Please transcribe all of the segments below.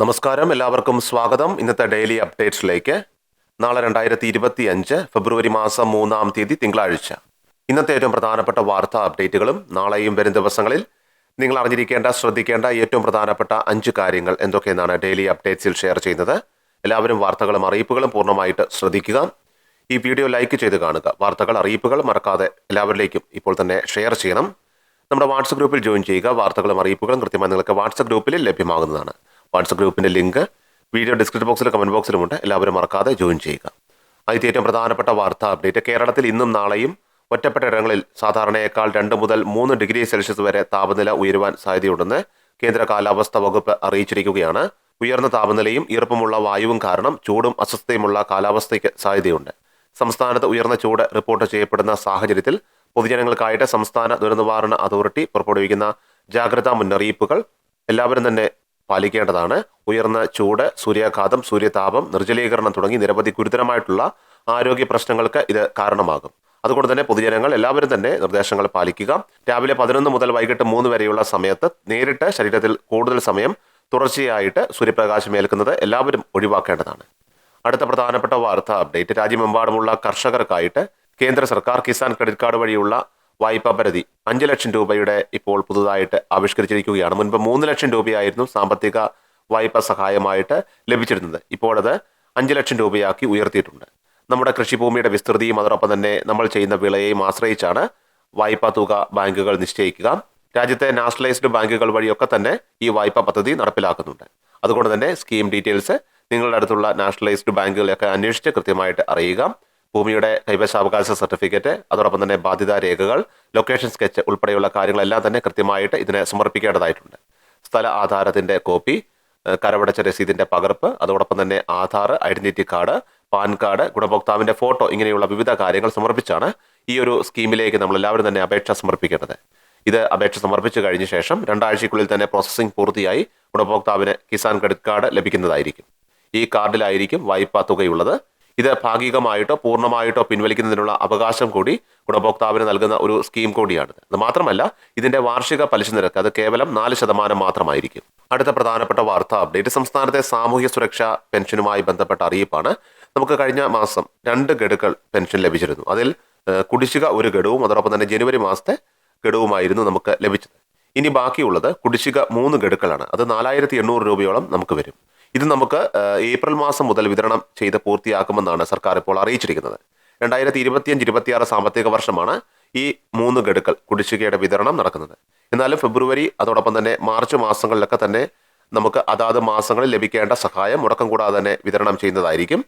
നമസ്കാരം. എല്ലാവർക്കും സ്വാഗതം. ഇന്നത്തെ ഡെയിലി അപ്ഡേറ്റ്സിലേക്ക്. നാളെ രണ്ടായിരത്തി ഇരുപത്തി അഞ്ച് ഫെബ്രുവരി മാസം മൂന്നാം തീയതി തിങ്കളാഴ്ച. ഇന്നത്തെ ഏറ്റവും പ്രധാനപ്പെട്ട വാർത്താ അപ്ഡേറ്റുകളും നാളെയും വരും ദിവസങ്ങളിൽ നിങ്ങൾ അറിഞ്ഞിരിക്കേണ്ട ശ്രദ്ധിക്കേണ്ട ഏറ്റവും പ്രധാനപ്പെട്ട അഞ്ച് കാര്യങ്ങൾ എന്തൊക്കെയെന്നാണ് ഡെയിലി അപ്ഡേറ്റ്സിൽ ഷെയർ ചെയ്യുന്നത്. എല്ലാവരും വാർത്തകളും അറിയിപ്പുകളും പൂർണമായിട്ട് ശ്രദ്ധിക്കുക. ഈ വീഡിയോ ലൈക്ക് ചെയ്ത് കാണുക. വാർത്തകൾ അറിയിപ്പുകൾ മറക്കാതെ എല്ലാവരിലേക്കും ഇപ്പോൾ തന്നെ ഷെയർ ചെയ്യണം. നമ്മുടെ വാട്സപ്പ് ഗ്രൂപ്പിൽ ജോയിൻ ചെയ്യുക. വാർത്തകളും അറിയിപ്പുകളും കൃത്യമായി നിങ്ങൾക്ക് വാട്സപ്പ് ഗ്രൂപ്പിൽ ലഭ്യമാകുന്നതാണ്. വാട്സപ്പ് ഗ്രൂപ്പിന്റെ ലിങ്ക് വീഡിയോ ഡിസ്ക്രിപ്ഷൻ ബോക്സിലും കമന്റ് ബോക്സിലുമുണ്ട് എല്ലാവരും മറക്കാതെ ജോയിൻ ചെയ്യുക. ആദ്യത്തെ ഏറ്റവും പ്രധാനപ്പെട്ട വാർത്താ അപ്ഡേറ്റ്. കേരളത്തിൽ ഇന്നും നാളെയും ഒറ്റപ്പെട്ട ഇടങ്ങളിൽ സാധാരണയേക്കാൾ രണ്ട് മുതൽ മൂന്ന് ഡിഗ്രി സെൽഷ്യസ് വരെ താപനില ഉയരുവാൻ സാധ്യതയുണ്ടെന്ന് കേന്ദ്ര കാലാവസ്ഥാ വകുപ്പ് അറിയിച്ചിരിക്കുകയാണ്. ഉയർന്ന താപനിലയും ഈർപ്പമുള്ള വായുവും കാരണം ചൂടും അസ്വസ്ഥതയുമുള്ള കാലാവസ്ഥയ്ക്ക് സാധ്യതയുണ്ട്. സംസ്ഥാനത്ത് ഉയർന്ന ചൂട് റിപ്പോർട്ട് ചെയ്യപ്പെടുന്ന സാഹചര്യത്തിൽ പൊതുജനങ്ങൾക്കായിട്ട് സംസ്ഥാന ദുരന്തനിവാരണ അതോറിറ്റി പുറപ്പെടുവിക്കുന്ന ജാഗ്രതാ മുന്നറിയിപ്പുകൾ. എല്ലാവരും തന്നെ പാലിക്കേണ്ടതാണ്. ഉയർന്ന ചൂട് സൂര്യാഘാതം സൂര്യതാപം നിർജലീകരണം തുടങ്ങി നിരവധി ഗുരുതരമായിട്ടുള്ള ആരോഗ്യ പ്രശ്നങ്ങൾക്ക് ഇത് കാരണമാകും. അതുകൊണ്ട് തന്നെ പൊതുജനങ്ങൾ എല്ലാവരും തന്നെ നിർദ്ദേശങ്ങൾ പാലിക്കുക. രാവിലെ പതിനൊന്ന് മുതൽ വൈകിട്ട് മൂന്ന് വരെയുള്ള സമയത്ത് നേരിട്ട് ശരീരത്തിൽ കൂടുതൽ സമയം തുടർച്ചയായിട്ട് സൂര്യപ്രകാശം ഏൽക്കുന്നത് എല്ലാവരും ഒഴിവാക്കേണ്ടതാണ്. അടുത്ത പ്രധാനപ്പെട്ട വാർത്താ അപ്ഡേറ്റ്. രാജ്യമെമ്പാടുമുള്ള കർഷകർക്കായിട്ട് കേന്ദ്ര സർക്കാർ കിസാൻ ക്രെഡിറ്റ് കാർഡ് വഴിയുള്ള വായ്പാ പരിധി അഞ്ച് ലക്ഷം രൂപയുടെ ഇപ്പോൾ പുതുതായിട്ട് ആവിഷ്കരിച്ചിരിക്കുകയാണ്. മുൻപ് മൂന്ന് ലക്ഷം രൂപയായിരുന്നു സാമ്പത്തിക വായ്പ സഹായമായിട്ട് ലഭിച്ചിരുന്നത്. ഇപ്പോഴത് അഞ്ച് ലക്ഷം രൂപയാക്കി ഉയർത്തിയിട്ടുണ്ട്. നമ്മുടെ കൃഷിഭൂമിയുടെ വിസ്തൃതിയും അതോടൊപ്പം തന്നെ നമ്മൾ ചെയ്യുന്ന വിളയെയും ആശ്രയിച്ചാണ് വായ്പാ തുക ബാങ്കുകൾ നിശ്ചയിക്കുക. രാജ്യത്തെ നാഷണലൈസ്ഡ് ബാങ്കുകൾ വഴിയൊക്കെ തന്നെ ഈ വായ്പാ പദ്ധതി നടപ്പിലാക്കുന്നുണ്ട്. അതുകൊണ്ട് തന്നെ സ്കീം ഡീറ്റെയിൽസ് നിങ്ങളുടെ അടുത്തുള്ള നാഷണലൈസ്ഡ് ബാങ്കുകളെയൊക്കെ അന്വേഷിച്ച് കൃത്യമായിട്ട് അറിയുക. ഭൂമിയുടെ കൈവശാവകാശ സർട്ടിഫിക്കറ്റ് അതോടൊപ്പം തന്നെ ബാധ്യതാ രേഖകൾ ലൊക്കേഷൻ സ്കെച്ച് ഉൾപ്പെടെയുള്ള കാര്യങ്ങളെല്ലാം തന്നെ കൃത്യമായിട്ട് ഇതിനെ സമർപ്പിക്കേണ്ടതായിട്ടുണ്ട്. സ്ഥല ആധാരത്തിന്റെ കോപ്പി കരവടച്ച രസീതിന്റെ പകർപ്പ് അതോടൊപ്പം തന്നെ Aadhaar identity card PAN card ഗുണഭോക്താവിന്റെ ഫോട്ടോ ഇങ്ങനെയുള്ള വിവിധ കാര്യങ്ങൾ സമർപ്പിച്ചാണ് ഈ ഒരു സ്കീമിലേക്ക് നമ്മൾ എല്ലാവരും തന്നെ അപേക്ഷ സമർപ്പിക്കേണ്ടത്. ഇത് അപേക്ഷ സമർപ്പിച്ചു കഴിഞ്ഞ ശേഷം രണ്ടാഴ്ചയ്ക്കുള്ളിൽ തന്നെ പ്രോസസ്സിംഗ് പൂർത്തിയായി ഗുണഭോക്താവിന് കിസാൻ ക്രെഡിറ്റ് കാർഡ് ലഭിക്കുന്നതായിരിക്കും. ഈ കാർഡിലായിരിക്കും വായ്പാ തുകയുള്ളത്. ഇത് ഭാഗികമായിട്ടോ പൂർണമായിട്ടോ പിൻവലിക്കുന്നതിനുള്ള അവകാശം കൂടി ഗുണഭോക്താവിന് നൽകുന്ന ഒരു സ്കീം കൂടിയാണ്. അത് മാത്രമല്ല ഇതിന്റെ വാർഷിക പലിശ നിരക്ക് അത് കേവലം നാല് ശതമാനം മാത്രമായിരിക്കും. അടുത്ത പ്രധാനപ്പെട്ട വാർത്ത അപ്ഡേറ്റ് സംസ്ഥാനത്തെ സാമൂഹ്യ സുരക്ഷാ പെൻഷനുമായി ബന്ധപ്പെട്ട അറിയിപ്പാണ്. നമുക്ക് കഴിഞ്ഞ മാസം രണ്ട് ഗഡുക്കൾ പെൻഷൻ ലഭിച്ചിരുന്നു. അതിൽ കുടിശ്ശിക ഒരു ഗഡുവും അതോടൊപ്പം തന്നെ ജനുവരി മാസത്തെ ഗഡുവുമായിരുന്നു നമുക്ക് ലഭിച്ചത്. ഇനി ബാക്കിയുള്ളത് കുടിശ്ശിക മൂന്ന് ഗഡുക്കളാണ്. അത് നാലായിരത്തി എണ്ണൂറ് രൂപയോളം നമുക്ക് വരും. ഇത് നമുക്ക് ഏപ്രിൽ മാസം മുതൽ വിതരണം ചെയ്ത് പൂർത്തിയാക്കുമെന്നാണ് സർക്കാർ ഇപ്പോൾ അറിയിച്ചിരിക്കുന്നത്. രണ്ടായിരത്തി ഇരുപത്തിയഞ്ച് ഇരുപത്തിയാറ് സാമ്പത്തിക വർഷമാണ് ഈ മൂന്ന് ഗഡുക്കൾ കുടിശ്ശികയുടെ വിതരണം നടക്കുന്നത്. എന്നാലും ഫെബ്രുവരി അതോടൊപ്പം തന്നെ മാർച്ച് മാസങ്ങളിലൊക്കെ തന്നെ നമുക്ക് അതാത് മാസങ്ങളിൽ ലഭിക്കേണ്ട സഹായം മുടക്കം കൂടാതെ തന്നെ വിതരണം ചെയ്യുന്നതായിരിക്കും.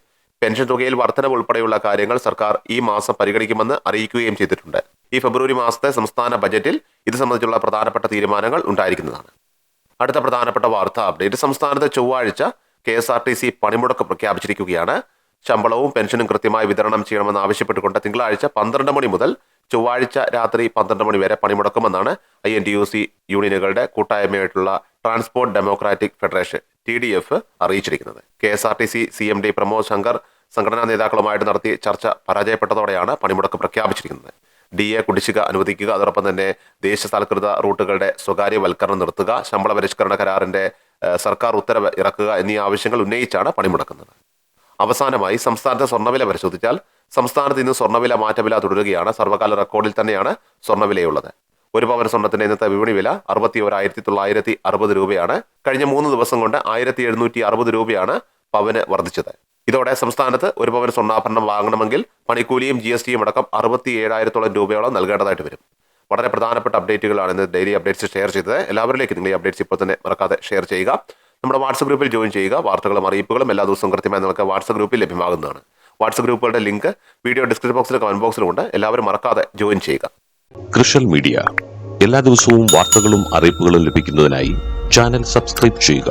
പെൻഷൻ തുകയിൽ വർധനവ് ഉൾപ്പെടെയുള്ള കാര്യങ്ങൾ സർക്കാർ ഈ മാസം പരിഗണിക്കുമെന്ന് അറിയിക്കുകയും ചെയ്തിട്ടുണ്ട്. ഈ ഫെബ്രുവരി മാസത്തെ സംസ്ഥാന ബജറ്റിൽ ഇത് സംബന്ധിച്ചുള്ള പ്രധാനപ്പെട്ട തീരുമാനങ്ങൾ ഉണ്ടായിരിക്കുന്നതാണ്. അടുത്ത പ്രധാനപ്പെട്ട വാർത്ത. അപ്ഡേറ്റ്. സംസ്ഥാനത്ത് ചൊവ്വാഴ്ച K S R T C പണിമുടക്ക് പ്രഖ്യാപിച്ചിരിക്കുകയാണ്. ശമ്പളവും പെൻഷനും കൃത്യമായി വിതരണം ചെയ്യണമെന്ന് ആവശ്യപ്പെട്ടുകൊണ്ട് തിങ്കളാഴ്ച പന്ത്രണ്ട് മണി മുതൽ ചൊവ്വാഴ്ച രാത്രി പന്ത്രണ്ട് മണി വരെ പണിമുടക്കുമെന്നാണ് I N T U C യൂണിയനുകളുടെ കൂട്ടായ്മയായിട്ടുള്ള transport democratic federation T D F അറിയിച്ചിരിക്കുന്നത്. K S R T C C M D Pramod Shankar സംഘടനാ നേതാക്കളുമായിട്ട് നടത്തിയ ചർച്ച പരാജയപ്പെട്ടതോടെയാണ് പണിമുടക്ക് പ്രഖ്യാപിച്ചിരിക്കുന്നത്. ഡി എ കുടിശ്ശിക അനുവദിക്കുക. അതോടൊപ്പം തന്നെ ദേശസാൽകൃത റൂട്ടുകളുടെ സ്വകാര്യവൽക്കരണം നിർത്തുക. ശമ്പള പരിഷ്കരണ കരാറിന്റെ സർക്കാർ ഉത്തരവ് ഇറക്കുക എന്നീ ആവശ്യങ്ങൾ ഉന്നയിച്ചാണ് പണിമുടക്കുന്നത്. അവസാനമായി സംസ്ഥാനത്തെ സ്വർണവില പരിശോധിച്ചാൽ സംസ്ഥാനത്ത് ഇന്ന് സ്വർണവില മാറ്റവില തുടരുകയാണ്. സർവകാല റെക്കോർഡിൽ തന്നെയാണ് സ്വർണവിലയുള്ളത്. ഒരു പവൻ സ്വർണത്തിന്റെ ഇന്നത്തെ വിപണി വില അറുപത്തി ഒരായിരത്തി തൊള്ളായിരത്തി അറുപത് രൂപയാണ്. കഴിഞ്ഞ മൂന്ന് ദിവസം കൊണ്ട് ആയിരത്തി എഴുന്നൂറ്റി അറുപത് രൂപയാണ് പവന് വർദ്ധിച്ചത്. ഇതോടെ സംസ്ഥാനത്ത് ഒരു പവൻ സ്വർണാഭരണം വാങ്ങണമെങ്കിൽ പണിക്കൂലിയും ജി എസ് ടിയും അടക്കം അറുപത്തി ഏഴായിരത്തോളം രൂപയോളം നൽകേണ്ടതായിട്ട് വരും. വളരെ പ്രധാനപ്പെട്ട അപ്ഡേറ്റുകളാണ് ഇന്ന് ഡെയിലി അപ്ഡേറ്റ്സ് ഷെയർ ചെയ്തത്. എല്ലാവരിലേക്ക് നിങ്ങൾ ഈ അപ്ഡേറ്റ്സ് ഇപ്പോൾ തന്നെ മറക്കാതെ ഷെയർ ചെയ്യുക. നമ്മുടെ വാട്സപ്പ് ഗ്രൂപ്പിൽ ജോയിൻ ചെയ്യുക. വാർത്തകളും അറിയിപ്പുകളും എല്ലാ ദിവസവും കൃത്യമായി നിങ്ങൾക്ക് വാട്സപ്പ് ഗ്രൂപ്പിൽ ലഭ്യമാകുന്നതാണ്. വാട്സപ്പ് ഗ്രൂപ്പുകളുടെ ലിങ്ക് വീഡിയോ ഡിസ്ക്രിപ്ഷൻ ബോക്സിലും കമന്റ് ബോക്സിലും ഉണ്ട്. എല്ലാവരും മറക്കാതെ ജോയിൻ ചെയ്യുക. കൃഷൽ മീഡിയ എല്ലാ ദിവസവും വാർത്തകളും അറിയിപ്പുകളും ലഭിക്കുന്നതിനായി ചാനൽ സബ്സ്ക്രൈബ് ചെയ്യുക.